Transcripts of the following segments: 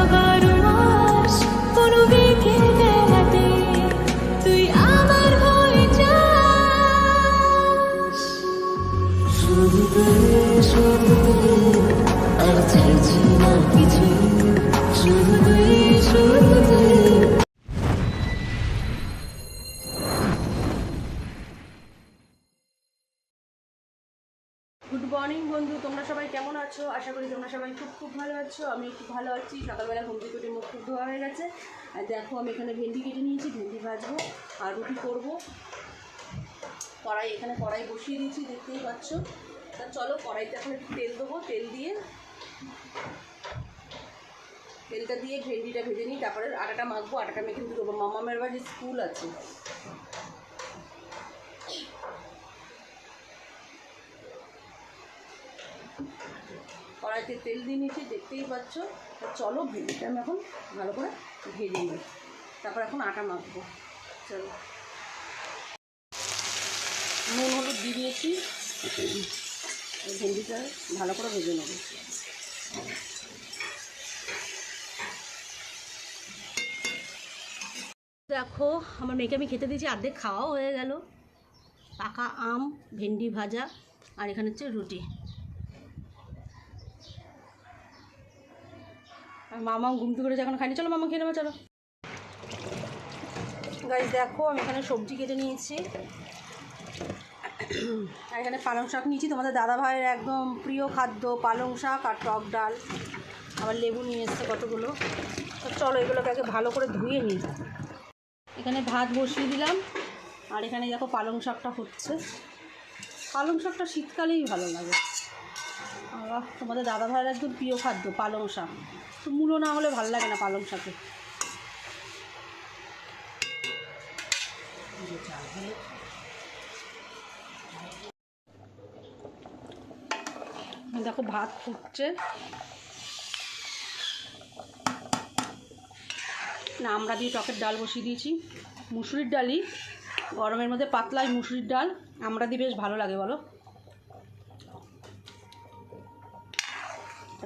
agaruma good morning বন্ধু। তোমরা সবাই কেমন আছো? আশা করি তোমরা সবাই খুব খুব ভালো আছো। আমি খুব ভালো আছি। সকালবেলা ঘুম থেকে মুখ খুব ধোয়া হয়ে গেছে। আর দেখো, আমি এখানে ভেন্ডি কেটে নিয়েছি, ভেন্ডি ভাজবো, আর রুটি করব। কড়াই, এখানে কড়াই বসিয়ে দিয়েছি, দেখতেই পাচ্ছ। তা চলো, কড়াইতে এখন একটু তেল দেবো, তেল দিয়ে তেলটা দিয়ে ভেন্ডিটা ভেজে নিই। তারপরে আটাটা মাখবো। আটাটা মেখে দেবো মামামের বাড়ি স্কুল আছে। কড়াইতে তেল দিয়ে নিয়েছি, দেখতেই পাচ্ছ। চলো ভেন্ডিটা আমি এখন ভালো করে ভেজে নিই। তারপর এখন আটা মাখবো। চলো। নুন, হলুদ দিয়ে দিয়েছি। ভেন্ডিটা ভালো করে ভেজে নেব। দেখো, আমার মেয়েকে আমি খেতে দিয়েছি, অর্ধেক খাওয়াও হয়ে গেল। পাকা আম, ভেন্ডি ভাজা, আর এখানে হচ্ছে রুটি। মামা ঘুম থেকে এখন খাইনি। চলো মামা খেয়ে নেব, চলো। গাছ দেখো, আমি এখানে সবজি কেটে নিয়েছি। আর এখানে পালং শাক নিয়েছি। তোমাদের দাদা ভাইয়ের একদম প্রিয় খাদ্য, পালং শাক আর টক ডাল। আবার লেবু নিয়ে এসছে কতগুলো। তো চলো, এগুলোকে আগে ভালো করে ধুয়ে নিই। এখানে ভাত বসিয়ে দিলাম। আর এখানে দেখো, পালং শাকটা হচ্ছে। পালং শাকটা শীতকালেই ভালো লাগে। তোমাদের দাদা ভাইয়ের একদম প্রিয় খাদ্য, পালং শাক। তো মূলো না হলে ভালো লাগে না পালং শাকে। দেখো ভাত ফুটছে। না, আমরা দিয়ে টকের ডাল বসিয়ে দিয়েছি। মুসুরির ডালই, গরমের মধ্যে পাতলাই মুসুরির ডাল, আমরা দিয়ে বেশ ভালো লাগে বলো।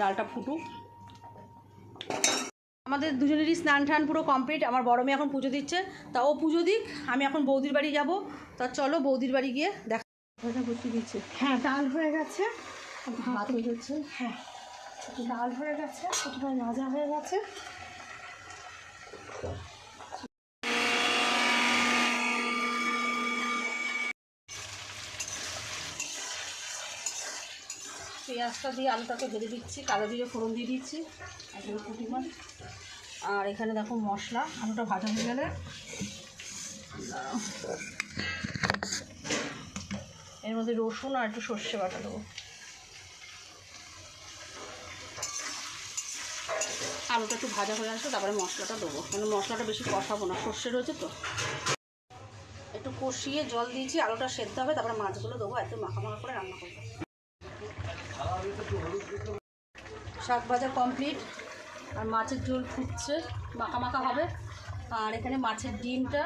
ডালটা ফুটুক। আমাদের দুজনেরই স্নান টান পুরো কমপ্লিট আমার বড় মেয়ে এখন পুজো দিচ্ছে তা ও পুজো দিক। আমি এখন বৌদির বাড়ি যাব। তা চলো বৌদির বাড়ি গিয়ে দেখা দিচ্ছে হ্যাঁ ডাল হয়ে গেছে। ভাত হয়ে গেছে। হ্যাঁ ডাল হয়ে গেছে। প্রথমে ভাজা হয়ে গেছে। পেঁয়াজটা দিয়ে আলুটাকে ভেজে দিচ্ছি কালো দিয়ে ফোড়ন দিয়ে দিচ্ছি পুঁটি মাছ আর এখানে দেখো মশলা, আলুটা ভাজা হয়ে গেলে এর মধ্যে রসুন আর একটু সর্ষে বাটা দেবো। আলুটা একটু ভাজা হয়ে আসবে তারপরে মশলাটা দেবো মানে মশলাটা বেশি কষাবো না, সর্ষে রয়েছে তো। একটু কষিয়ে জল দিয়েছি, আলুটা সেদ্ধ হবে, তারপরে মাছগুলো দেবো, একটু মাখা মাখা করে রান্না করব। শাক ভাজা কমপ্লিট আর মাছের ঝোল ফুটছে, মাখা মাখা হবে। আর এখানে মাছের ডিমটা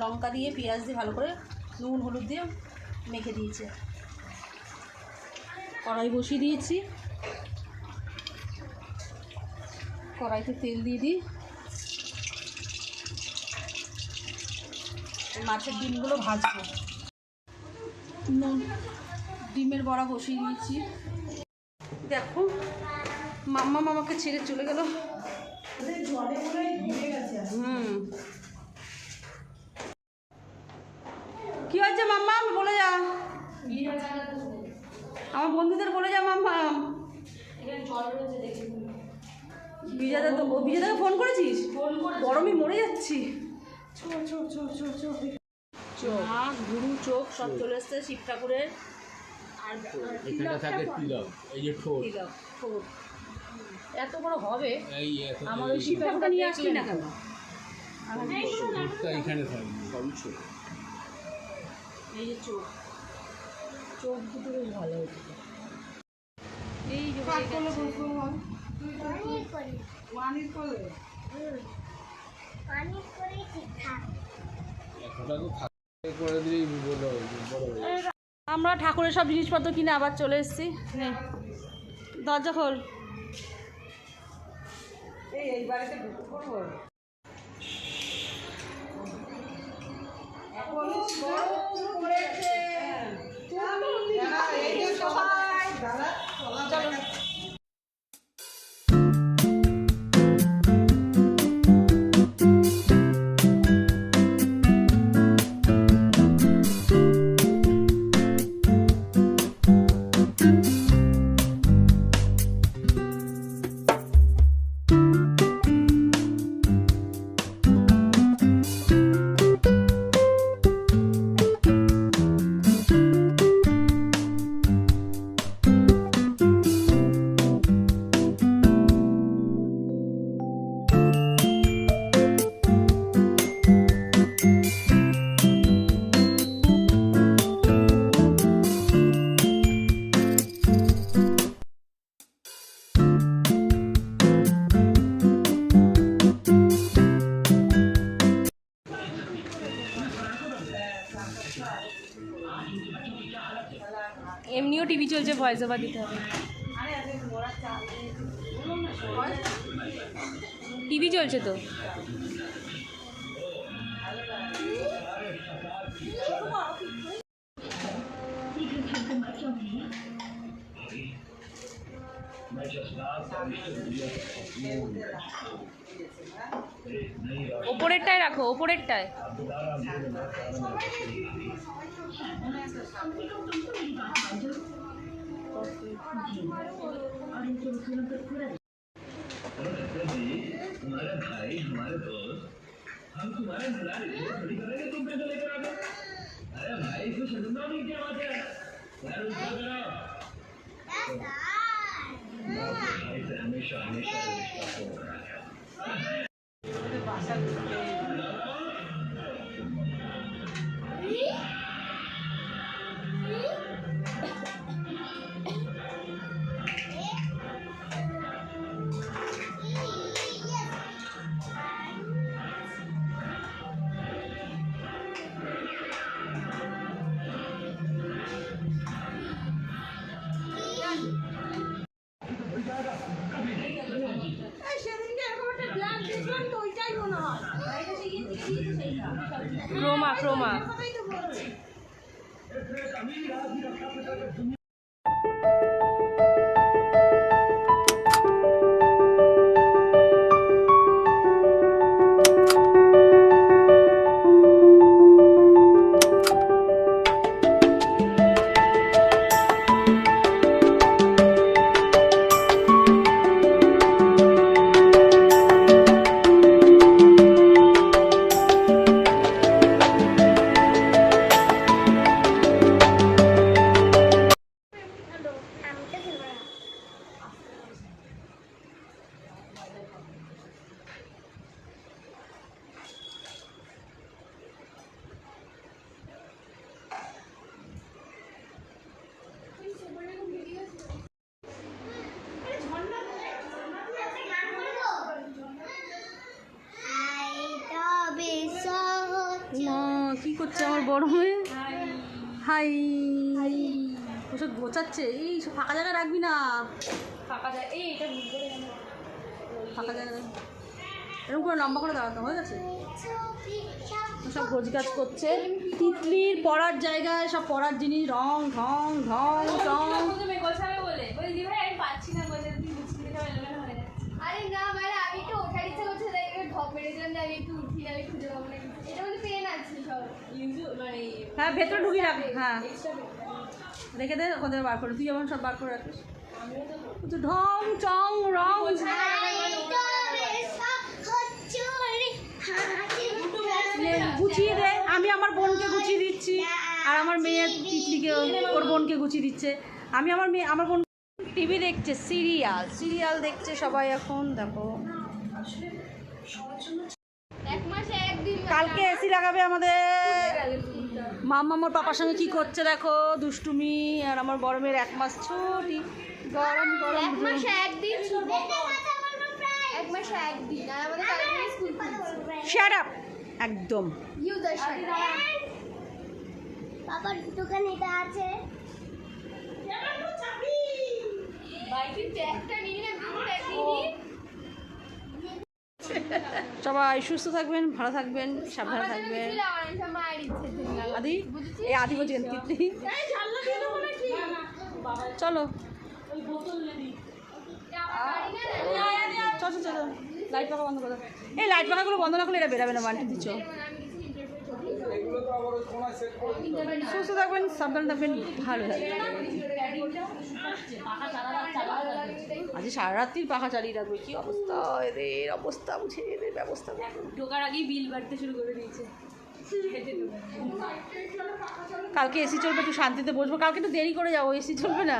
লঙ্কা দিয়ে, পেঁয়াজ দিয়ে ভালো করে নুন, হলুদ দিয়ে মেখে দিয়েছে। কড়াই বসিয়ে দিয়েছি। কড়াইতে তেল দিয়ে দিই। মাছের ডিমগুলো ভাজবো। নুন, ডিমের বড়া বসিয়ে দিয়েছি। দেখো মাম্মা মামাকে ছেড়ে চলে গেল। হুম। কি হয়েছে মাম্মা? বলে যা। আমার বন্ধুদের বলে যা মাম্মা। বিজাদা তো ও বিজাদাকে ফোন করেছিস? গরমে মরে যাচ্ছি। চোখ গুরু চোখ সব চলে এসছে শিব ঠাকুরের আর এখানে থাকে তিলক। এই যে ঠোঁট। তিলক, ঠোঁট। এত বড় হবে? আমার ওই শিব নিয়ে আসছি না কেন? এখানে এই যে চোখ। চোখ দুটো বেশ ভালো হয়েছে। এই যে ওটাকে খালি করে দিলেই বড় হয়ে বড় হয়ে যাবে। আমরা ঠাকুরের সব জিনিসপত্র কিনে আবার চলে এসেছি। নে দরজা খোল। এমনিও Voice দিতে হবে। টিভি চলছে তো? ওপরেরটায় রাখো ওপরেরটায়। और इनके वसूलों पर पूरा तुम्हारा भाई हमारा दोस्त हम तुम्हारा इंतज़ार थोड़ी करेंगे तुम पैसे लेकर आ गए अरे भाई इसमें शर्मिंदा नहीं क्या बात है यार उसका करो भाई से हमेशा हमेशा रिश्ता हो रहा है ক্রোমা ক্রোমা করছে আমার বড় মেয়ে হাই। ওসব গোছাচ্ছে। এই সব ফাঁকা জায়গা রাখবি না। ফাঁকা এই এটা ফাঁকা জায়গা এরকম করে লম্বা করে দাঁড়াতে হয়ে গেছে? সব গোজ কাজ করছে। তিতলির পড়ার জায়গায় সব পড়ার জিনিস রং ঢং ঢং টং হয়ে যাচ্ছে। আরে না মানে আমি একটু ওঠার ইচ্ছা করছে তাই একটু ঢপ মেরেছিলাম যে আমি একটু উঠি আমি খুঁজে পাবো না হ্যাঁ ভেতরে ঢুকিয়ে রাখ হ্যাঁ। রেখে দে থেকে বার করে, তুই যেমন সব বার করে রাখিস। ঢং, চং, রং। গুছিয়ে দে, আমি আমার বোনকে গুছিয়ে দিচ্ছি, আর আমার মেয়ে তিতলিকে, ওর বোনকে গুছিয়ে দিচ্ছে। আমি আমার মেয়ে, আমার বোন টিভি দেখছে, সিরিয়াল সিরিয়াল দেখছে সবাই এখন, দেখো। কালকে এসি লাগাবে আমাদের মাম্মা আমার পাপার সঙ্গে কি করছে দেখো? দুষ্টুমি আর আমার বড় মেয়ের এক মাস ছুটি। গরম গরম এক মাসে একদিন ছুটি। এক মাসে একদিন। আর আমাদের কালকে স্কুল শ্যাট আপ একদম। বাবার দোকানে এটা আছে। নিয়ে না। সবাই সুস্থ থাকবেন ভালো থাকবেন সাবধানে থাকবেন। আদি? এই আদি বলছেন তিতলি। চলো। চলো চল চল লাইট পাখা বন্ধ করো এই লাইট পাখাগুলো বন্ধ না করলে এটা বেরাবে না মানটি দিচ্ছ। সুস্থ থাকবেন সাবধানে থাকবেন ভালো থাকবেন। আজ সারা রাত্রির পাখা চালিয়ে রাখবে কি অবস্থা? এদের অবস্থা বুঝে এদের ব্যবস্থা ঢোকার আগেই বিল বাড়তে শুরু করে দিয়েছে। কালকে এসি চলবে একটু শান্তিতে বসবো। কালকে একটু দেরি করে যাব এসি চলবে না।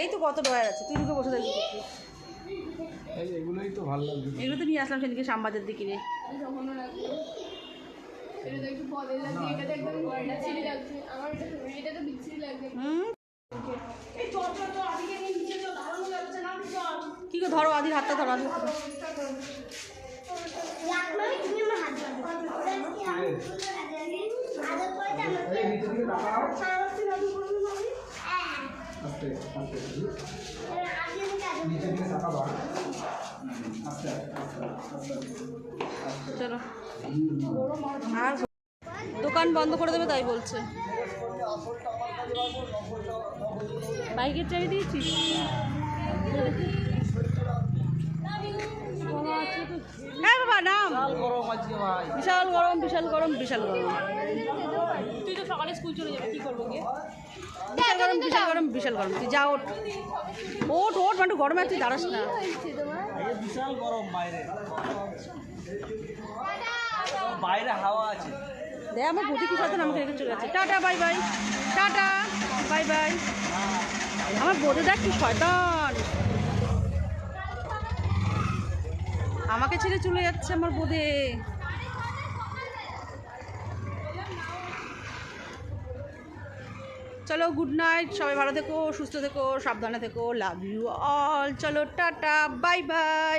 এই তো কত ডয়ার আছে তুই ঢুকে বসে থাকবি। এই এগুলোই তো ভালো লাগছে। এগুলো তো নিয়ে আসলাম সেদিকে শ্যামবাজার লাগছে হুম কি গো ধরো আদির হাতটা ধরো আদির হাতটা। চলো। আর দোকান বন্ধ করে দেবে তাই বলছে। বাইকের চাই দিয়েছিস? হ্যাঁ বাবা নাম। বিশাল গরম বিশাল গরম বিশাল গরম তুই তো সকালে স্কুল চলে যাবে কি করব বিশাল গরম বিশাল গরম বিশাল গরম। তুই যা ওঠ। ওঠ ওঠ মান্টু গরমে তুই দাঁড়াস না। বিশাল গরম বাইরে। বাইরে হাওয়া আছে। আমার বৌদি কি সাথে আমাকে রেখে চলে যাচ্ছে। Tata bye bye. Tata bye bye. আমার কি শয়তান। আমাকে ছেড়ে চলে যাচ্ছে আমার বোধে। চলো গুড নাইট সবাই ভালো থেকো, সুস্থ থেকো, সাবধানে থেকো লাভ ইউ অল চলো, টাটা বাই বাই